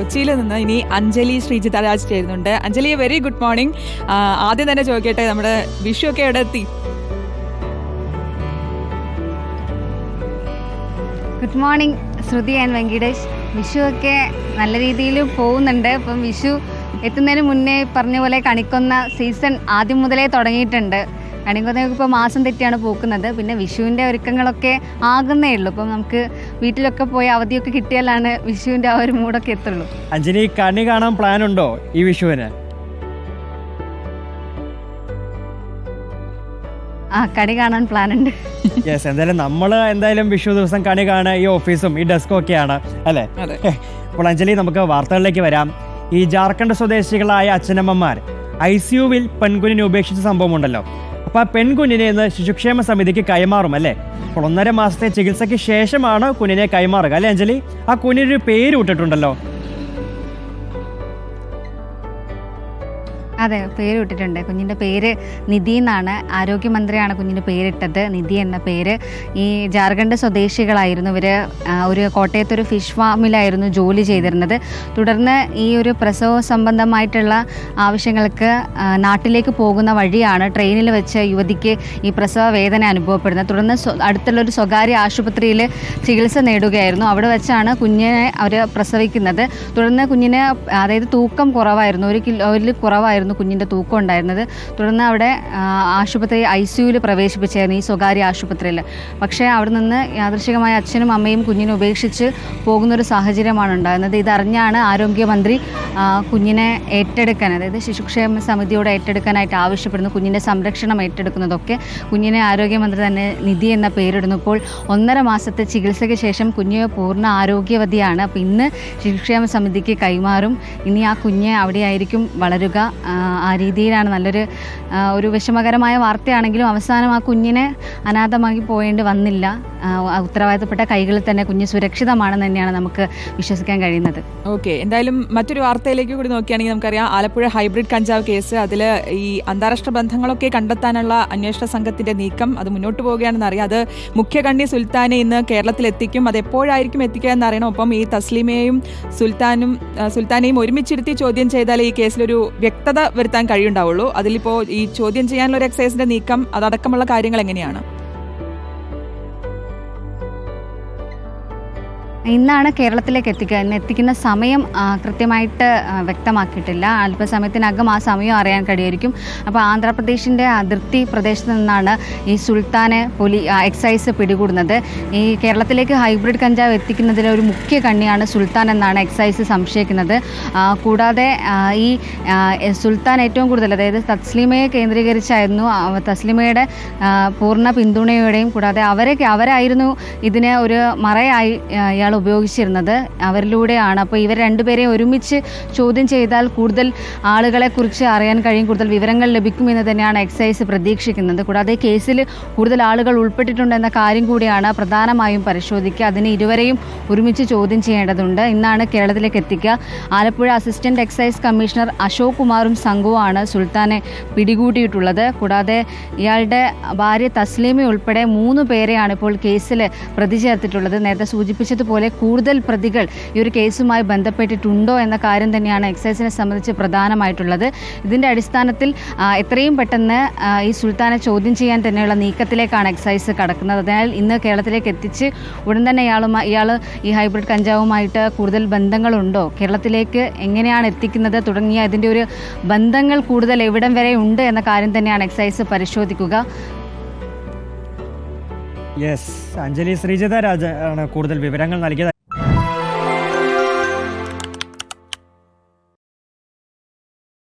കൊച്ചിയിൽ നിന്ന് ഇനി അഞ്ജലി ശ്രീജിത രാജ് ചേരുന്നുണ്ട് അഞ്ജലി വെരി ഗുഡ് മോർണിംഗ് ആദ്യം തന്നെ ചോദിക്കട്ടെ നമ്മുടെ വിഷു ഒക്കെ എവിടെ എത്തി? Good morning Shruti and Venkatesh. Vishu ഒക്കെ നല്ല രീതിയിൽ പോകുന്നുണ്ട്. ഇപ്പം വിഷു എത്തുന്നതിന് മുന്നേ പറഞ്ഞ പോലെ കണിക്കൊന്ന സീസൺ ആദ്യം മുതലേ തുടങ്ങിയിട്ടുണ്ട്. കണിക്കൊന്നയൊക്കെ ഇപ്പോൾ മാസം തെറ്റിയാണ് പോക്കുന്നത്. പിന്നെ വിഷുവിന്റെ ഒരുക്കങ്ങളൊക്കെ ആകുന്നേ ഉള്ളൂ. അപ്പം നമുക്ക് വീട്ടിലൊക്കെ പോയി അവധിയൊക്കെ കിട്ടിയാലാണ് വിഷുവിന്റെ ആ ഒരു മൂടൊക്കെ എത്തുള്ളൂ. അഞ്ജലി കണി കാണാൻ പ്ലാൻ ഉണ്ടോ ഈ വിഷുവിന്? ആ കണി കാണാൻ പ്ലാൻ ഉണ്ട്. യെസ് എന്തായാലും നമ്മൾ എന്തായാലും വിഷു ദിവസം കണി കാണുക ഈ ഓഫീസും ഈ ഡെസ്കും ഒക്കെയാണ് അല്ലേ? അപ്പോൾ അഞ്ജലി നമുക്ക് വാർത്തകളിലേക്ക് വരാം. ഈ ജാർഖണ്ഡ് സ്വദേശികളായ അച്ഛനമ്മമാർ ഐ സി യുവിൽ പെൺകുഞ്ഞിനെ ഉപേക്ഷിച്ച സംഭവമുണ്ടല്ലോ. അപ്പോൾ ആ പെൺകുഞ്ഞിനെ ഇന്ന് ശിശുക്ഷേമ സമിതിക്ക് കൈമാറും അല്ലേ? അപ്പോൾ ഒന്നര മാസത്തെ ചികിത്സയ്ക്ക് ശേഷമാണ് കുഞ്ഞിനെ കൈമാറുക അല്ലേ അഞ്ജലി? ആ കുഞ്ഞിനൊരു പേര് വിട്ടിട്ടുണ്ടല്ലോ. അതെ പേര് ഇട്ടിട്ടുണ്ട് കുഞ്ഞിന്റെ പേര് നിധി എന്നാണ്. ആരോഗ്യമന്ത്രിയാണ് കുഞ്ഞിന്റെ പേരിട്ടത്. നിധി എന്ന പേര്. ഈ ജാർഖണ്ഡ് സ്വദേശികളായിരുന്നു ഇവർ ഒരു കോട്ടയത്ത് ഒരു ഫിഷ് ഫാമിലായിരുന്നു ജോലി ചെയ്തിരുന്നത്. തുടർന്ന് ഈ ഒരു പ്രസവ സംബന്ധമായിട്ടുള്ള ആവശ്യങ്ങൾക്ക് നാട്ടിലേക്ക് പോകുന്ന വഴിയാണ് ട്രെയിനിൽ വെച്ച് യുവതിക്ക് ഈ പ്രസവ വേദന അനുഭവപ്പെടുന്നത്. തുടർന്ന് അടുത്തുള്ള ഒരു സ്വകാര്യ ആശുപത്രിയിൽ ചികിത്സ നേടുകയായിരുന്നു. അവിടെ വെച്ചാണ് കുഞ്ഞിനെ അവർ പ്രസവിക്കുന്നത്. തുടർന്ന് കുഞ്ഞിനെ അതായത് തൂക്കം കുറവായിരുന്നു. ഒരു കിലോയിൽ കുറവായിരുന്നു കുഞ്ഞിന്റെ തൂക്കം ഉണ്ടായിരുന്നത്. തുടർന്ന് അവിടെ ആശുപത്രി ഐ സിയുവിൽ പ്രവേശിപ്പിച്ചായിരുന്നു ഈ സ്വകാര്യ ആശുപത്രിയിൽ. പക്ഷേ അവിടെ നിന്ന് യാദൃശികമായ അച്ഛനും അമ്മയും കുഞ്ഞിനെ ഉപേക്ഷിച്ച് പോകുന്നൊരു സാഹചര്യമാണ് ഉണ്ടായിരുന്നത്. ഇതറിഞ്ഞാണ് ആരോഗ്യമന്ത്രി കുഞ്ഞിനെ ഏറ്റെടുക്കാൻ അതായത് ശിശുക്ഷേമ സമിതിയോട് ഏറ്റെടുക്കാനായിട്ട് ആവശ്യപ്പെടുന്നു. കുഞ്ഞിന്റെ സംരക്ഷണം ഏറ്റെടുക്കുന്നതൊക്കെ കുഞ്ഞിനെ ആരോഗ്യമന്ത്രി തന്നെ നിധി എന്ന പേരിടുന്നു. ഇപ്പോൾ ഒന്നര മാസത്തെ ചികിത്സയ്ക്ക് ശേഷം കുഞ്ഞ് പൂർണ ആരോഗ്യവതിയാണ്. അപ്പോൾ ഇന്ന് ശിശുക്ഷേമ സമിതിക്ക് കൈമാറും. ഇനി ആ കുഞ്ഞ് അവിടെയായിരിക്കും വളരുക. ആ, രീതിയിലാണ് നല്ലൊരു ഒരു വിഷമകരമായ വാർത്തയാണെങ്കിലും അവസാനം ആ കുഞ്ഞിനെ അനാഥമാക്കി പോയേണ്ടി വന്നില്ല. ഉത്തരവാദിത്തപ്പെട്ട കൈകളിൽ തന്നെ കുഞ്ഞ് സുരക്ഷിതമാണെന്ന് തന്നെയാണ് നമുക്ക് വിശ്വസിക്കാൻ കഴിയുന്നത്. ഓക്കെ. എന്തായാലും മറ്റൊരു വാർത്തയിലേക്ക് കൂടി നോക്കുകയാണെങ്കിൽ നമുക്കറിയാം ആലപ്പുഴ ഹൈബ്രിഡ് കഞ്ചാവ് കേസ് അതിൽ ഈ അന്താരാഷ്ട്ര ബന്ധങ്ങളൊക്കെ കണ്ടെത്താനുള്ള അന്വേഷണ സംഘത്തിന്റെ നീക്കം അത് മുന്നോട്ട് പോവുകയാണെന്ന് അറിയാം. അത് മുഖ്യകണ്ണി സുൽത്താനെ ഇന്ന് കേരളത്തിൽ എത്തിക്കും അത് എപ്പോഴായിരിക്കും എത്തിക്കുക എന്നറിയണം ഒപ്പം ഈ തസ്ലീമയെയും സുൽത്താനും സുൽത്താനെയും ഒരുമിച്ചിരുത്തി ചോദ്യം ചെയ്താൽ ഈ കേസിലൊരു വ്യക്തത വരുത്താൻ കഴിയുണ്ടാവുള്ളൂ. അതിലിപ്പോൾ ഈ ചോദ്യം ചെയ്യാനുള്ള ഒരു എക്സൈസിന്റെ നീക്കം അതടക്കമുള്ള കാര്യങ്ങൾ എങ്ങനെയാണ്? ഇന്നാണ് കേരളത്തിലേക്ക് എത്തിക്കുക. ഇന്ന് എത്തിക്കുന്ന സമയം കൃത്യമായിട്ട് വ്യക്തമാക്കിയിട്ടില്ല. അല്പസമയത്തിനകം ആ സമയം അറിയാൻ കഴിയുമായിരിക്കും അപ്പോൾ ആന്ധ്രാപ്രദേശിന്റെ അതിർത്തി പ്രദേശത്ത് നിന്നാണ് ഈ സുൽത്താനെ പോലീ എക്സൈസ് പിടികൂടുന്നത്. ഈ കേരളത്തിലേക്ക് ഹൈബ്രിഡ് കഞ്ചാവ് എത്തിക്കുന്നതിലെ ഒരു മുഖ്യ കണ്ണിയാണ് സുൽത്താൻ എന്നാണ് എക്സൈസ് സംശയിക്കുന്നത്. കൂടാതെ ഈ സുൽത്താൻ ഏറ്റവും കൂടുതൽ അതായത് തസ്ലിമയെ കേന്ദ്രീകരിച്ചായിരുന്നു തസ്ലിമയുടെ പൂർണ പിന്തുണയോടെയും കൂടാതെ അവരെ അവരായിരുന്നു ഇതിനെ ഒരു മറയായി ആ, ഇയാൾ ഉപയോഗിച്ചിരുന്നത് അവരിലൂടെയാണ്. അപ്പോൾ ഇവർ രണ്ടുപേരെയും ഒരുമിച്ച് ചോദ്യം ചെയ്താൽ കൂടുതൽ ആളുകളെ കുറിച്ച് അറിയാൻ കഴിയും കൂടുതൽ വിവരങ്ങൾ ലഭിക്കുമെന്ന് തന്നെയാണ് എക്സൈസ് പ്രതീക്ഷിക്കുന്നത്. കൂടാതെ കേസിൽ കൂടുതൽ ആളുകൾ ഉൾപ്പെട്ടിട്ടുണ്ടെന്ന കാര്യം കൂടിയാണ് പ്രധാനമായും പരിശോധിക്കുക. അതിന് ഇരുവരെയും ഒരുമിച്ച് ചോദ്യം ചെയ്യേണ്ടതുണ്ട്. ഇന്നാണ് കേരളത്തിലേക്ക് എത്തിക്കുക. Alappuzha assistant excise commissioner Ashok കുമാറും സംഘവുമാണ് സുൽത്താനെ പിടികൂടിയിട്ടുള്ളത്. കൂടാതെ ഇയാളുടെ ഭാര്യ തസ്ലീമ ഉൾപ്പെടെ മൂന്ന് പേരെയാണ് ഇപ്പോൾ കേസിൽ പ്രതി ചേർത്തിട്ടുള്ളത് നേരത്തെ സൂചിപ്പിച്ചതുപോലെ കൂടുതൽ പ്രതികൾ ഈ ഒരു കേസുമായി ബന്ധപ്പെട്ടിട്ടുണ്ടോ എന്ന കാര്യം തന്നെയാണ് എക്സൈസിനെ സംബന്ധിച്ച് പ്രധാനമായിട്ടുള്ളത്. ഇതിന്റെ അടിസ്ഥാനത്തിൽ എത്രയും പെട്ടെന്ന് ഈ സുൽത്താനെ ചോദ്യം ചെയ്യാൻ തന്നെയുള്ള നീക്കത്തിലേക്കാണ് എക്സൈസ് കടക്കുന്നത്. അതിനാൽ ഇന്ന് കേരളത്തിലേക്ക് എത്തിച്ച് ഉടൻ തന്നെ ഇയാളുമായി ഇയാൾ ഈ ഹൈബ്രിഡ് കഞ്ചാവുമായിട്ട് കൂടുതൽ ബന്ധങ്ങളുണ്ടോ? കേരളത്തിലേക്ക് എങ്ങനെയാണ് എത്തിക്കുന്നത്? തുടങ്ങിയ ഇതിന്റെ ഒരു ബന്ധങ്ങൾ കൂടുതൽ എവിടം വരെ ഉണ്ട് എന്ന കാര്യം തന്നെയാണ് എക്സൈസ് പരിശോധിക്കുക. യെസ് അഞ്ജലി ശ്രീജിത രാജ ആണ് കൂടുതൽ വിവരങ്ങൾ നൽകിയത്.